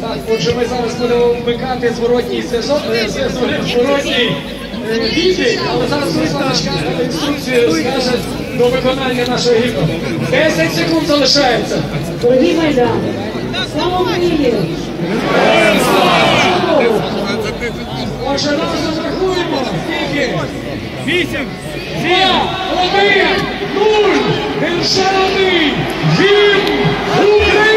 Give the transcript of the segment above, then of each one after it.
Так, отже, ми зараз будемо вмикати зворотній сезон, е, зворотній. Е, але зараз ми Русланочка інструкцію скаже до виконання нашого гімну. 10 секунд залишається. Дорогі майдани, слава Україні! Отже, разом рахуємо. Скільки? Вісім, два, один, нуль. Державний гімн України!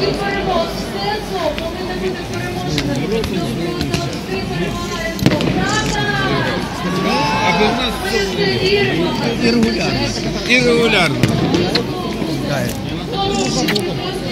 Тільки перемог. Все зло повинно бути переможене. Завжди перемагає зло. Ми в віримо. І регулярно. Тому що ми просто